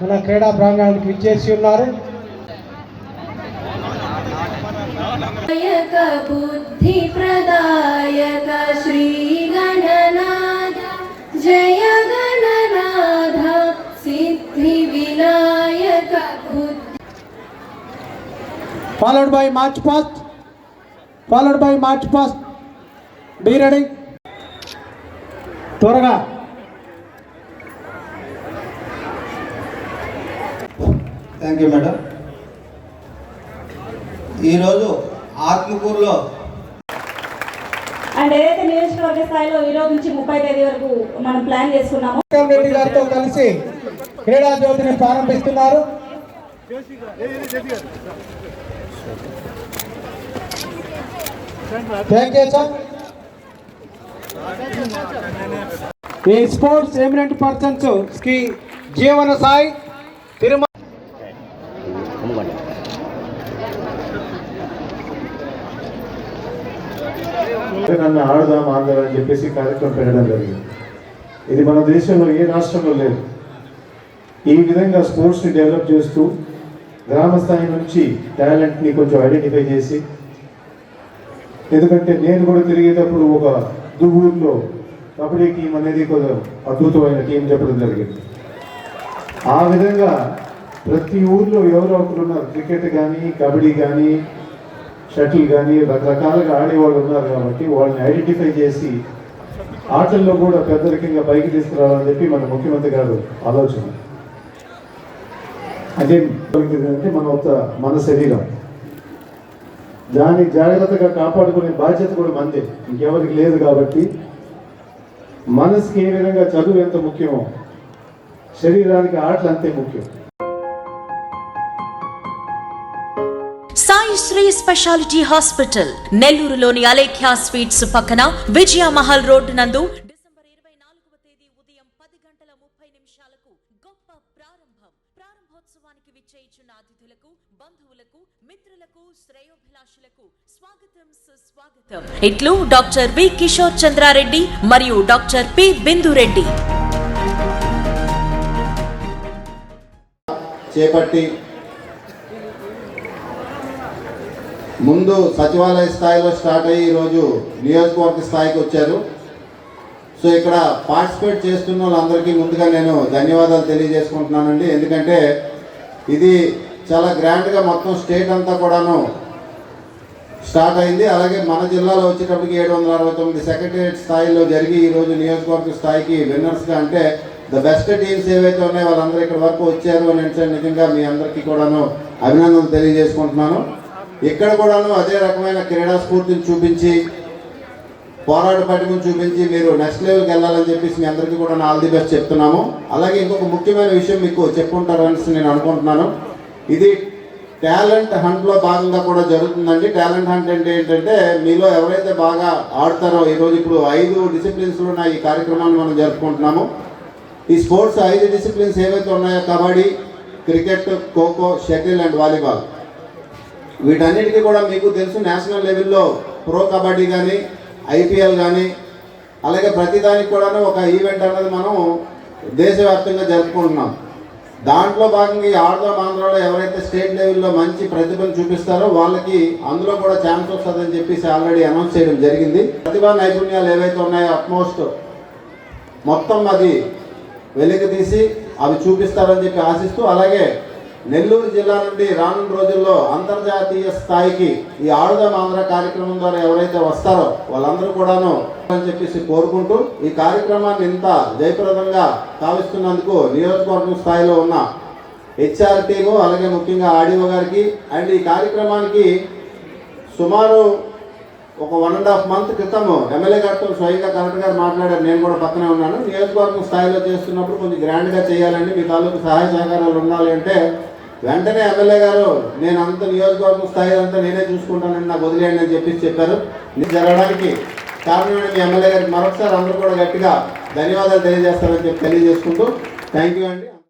మన క్రీడా ప్రాంగణానికి విచ్చేసి ఉన్నారు. బుద్ధి ప్రదాయక శ్రీ గణనాథ జయ Gananatha Siddhi Vinayaka followed by march past followed by march past be ready త్వరగా థ్యాంక్ యూ మేడం ఈరోజు ఆత్మకూరులో అండ్ ఏదైతే నియోజకవర్గ స్థాయిలో ఈ రోజు నుంచి ముప్పై తేదీ వరకు మనం ప్లాన్ చేసుకున్నామో రెడ్డి గారితో కలిసి క్రీడా జ్యోతిని ప్రారంభిస్తున్నారు. ఈ స్పోర్ట్స్ ఎమినెంట్ పర్సన్స్కి జీవన సాయి తిరుమల నన్ను ఆడదాం ఆడదాం అని చెప్పేసి కార్యక్రమం పెట్టడం జరిగింది. ఇది మన దేశంలో ఏ రాష్ట్రంలో లేదు. ఈ విధంగా స్పోర్ట్స్ని డెవలప్ చేస్తూ గ్రామ స్థాయి నుంచి టాలెంట్ని కొంచెం ఐడెంటిఫై చేసి ఎందుకంటే నేను కూడా తిరిగేటప్పుడు ఒక దువ్వూరులో కబడ్డీ టీం అనేది కొంచెం అద్భుతమైన టీం చెప్పడం జరిగింది. ఆ విధంగా ప్రతి ఊర్లో ఎవరో ఒకరు ఉన్నారు. క్రికెట్ కానీ కబడ్డీ కానీ షటిల్ కానీ రకరకాలుగా ఆడేవాళ్ళు ఉన్నారు కాబట్టి వాళ్ళని ఐడెంటిఫై చేసి ఆటల్లో కూడా పెద్దరికంగా పైకి తీసుకురావాలని చెప్పి మన ముఖ్యమంత్రి గారు ఆలోచన. అదే అంటే మన ఒక మన శరీరం. దాన్ని జాగ్రత్తగా కాపాడుకునే బాధ్యత కూడా మందే. ఇంకెవరికి లేదు కాబట్టి మనసుకి ఏ విధంగా చదువు ఎంత ముఖ్యమో శరీరానికి ఆటలు అంతే ముఖ్యం. సాయి శ్రీ స్పెషాలిటీ హాస్పిటల్ నెల్లూరులోని అలేఖ్యా స్వీట్స్ పక్కన విజయ మహల్ రోడ్డు నందు డిసెంబర్ ఇరవై నాలుగవ తేదీ ఉదయం పది గంటల ముప్పై నిమిషాలకు గొప్ప ప్రారంభం. ప్రారంభోత్సవానికి విచ్చేయిచున్న అతిథులకు బంధువులకు మిత్రులకు శ్రేయోభిలాషులకు స్వాగతం సుస్వాగతం. ఇట్లు డాక్టర్ బి కిషోర్ చంద్రారెడ్డి మరియు డాక్టర్ పి బిందురెడ్డి. చేపట్టి ముందు సచివాలయ స్థాయిలో స్టార్ట్ అయ్యి ఈరోజు నియోజకవర్గ స్థాయికి వచ్చారు. సో ఇక్కడ పార్టిసిపేట్ చేస్తున్న వాళ్ళందరికీ ముందుగా నేను ధన్యవాదాలు తెలియజేసుకుంటున్నానండి. ఎందుకంటే ఇది చాలా గ్రాండ్గా మొత్తం స్టేట్ అంతా కూడాను స్టార్ట్ అయింది. అలాగే మన జిల్లాలో వచ్చేటప్పటికి ఏడు వందల అరవై తొమ్మిది సెక్రటరియట్ స్థాయిలో జరిగి ఈరోజు నియోజకవర్గ స్థాయికి విన్నర్స్గా అంటే ద బెస్ట్ టీమ్స్ ఏవైతే ఉన్నాయో వాళ్ళందరూ ఇక్కడ వరకు వచ్చారు అని నిజంగా మీ అందరికీ కూడాను అభినందనలు తెలియజేసుకుంటున్నాను. ఇక్కడ కూడాను అదే రకమైన క్రీడా స్ఫూర్తిని చూపించి పోరాట పటిమను చూపించి మీరు నెక్స్ట్ లెవెల్కి వెళ్ళాలని చెప్పేసి మీ అందరికీ కూడా ఆల్ ది బెస్ట్ చెప్తున్నాము. అలాగే ఇంకొక ముఖ్యమైన విషయం మీకు చెప్పుకుంటారు అనేసి నేను అనుకుంటున్నాను. ఇది టాలెంట్ హంట్లో భాగంగా కూడా జరుగుతుందండి. టాలెంట్ హంట్ అంటే ఏంటంటే మీలో ఎవరైతే బాగా ఆడతారో ఈరోజు ఇప్పుడు ఐదు డిసిప్లిన్స్లో ఉన్న ఈ కార్యక్రమాన్ని మనం జరుపుకుంటున్నాము. ఈ స్పోర్ట్స్ ఐదు డిసిప్లిన్స్ ఏవైతే ఉన్నాయో kabaddi cricket kho kho shuttle and volleyball. వీటన్నిటికీ కూడా మీకు తెలుసు నేషనల్ లెవెల్లో ప్రో కబడ్డీ కానీ ఐపీఎల్ కానీ అలాగే ప్రతిదానికి కూడాను ఒక ఈవెంట్ అనేది మనం దేశవ్యాప్తంగా జరుపుకుంటున్నాం. దాంట్లో భాగంగా ఈ ఆడదాం ఆంధ్రలో ఎవరైతే స్టేట్ లెవెల్లో మంచి ప్రతిభను చూపిస్తారో వాళ్ళకి అందులో కూడా ఛాన్స్ వస్తుందని చెప్పేసి ఆల్రెడీ అనౌన్స్ చేయడం జరిగింది. ప్రతిభా నైపుణ్యాలు ఏవైతే ఉన్నాయో అట్మోస్ట్ మొత్తం అది వెలికి తీసి అవి చూపిస్తారని చెప్పి ఆశిస్తూ అలాగే నెల్లూరు జిల్లా నుండి రానున్న రోజుల్లో అంతర్జాతీయ స్థాయికి ఈ ఆడుదాం ఆంధ్ర కార్యక్రమం ద్వారా ఎవరైతే వస్తారో వాళ్ళందరూ కూడాను అని చెప్పేసి కోరుకుంటూ ఈ కార్యక్రమాన్ని ఇంత జయప్రదంగా కావిస్తున్నందుకు నియోజకవర్గం స్థాయిలో ఉన్న హెచ్ఆర్ టీము అలాగే ముఖ్యంగా ఆడియో గారికి అండ్ ఈ కార్యక్రమానికి సుమారు ఒక వన్ అండ్ హాఫ్ మంత్ క్రితం ఎమ్మెల్యే గారితో స్వయంగా కలెక్టర్ గారు మాట్లాడారు. నేను కూడా పక్కనే ఉన్నాను. నియోజకవర్గం స్థాయిలో చేస్తున్నప్పుడు కొంచెం గ్రాండ్గా చేయాలండి. మీ తాలూకు సహాయ సహకారాలు ఉండాలి అంటే వెంటనే ఎమ్మెల్యే గారు నేను అంత నియోజకవర్గం స్థాయి అంతా నేనే చూసుకుంటానని నాకు వదిలేయండి అని చెప్పేసి చెప్పారు. నేను జరగడానికి కారణమైన మీ ఎమ్మెల్యే గారికి మరొకసారి అందరూ కూడా గట్టిగా ధన్యవాదాలు తెలియజేస్తారని చెప్పి తెలియజేసుకుంటూ థ్యాంక్ యూ అండి.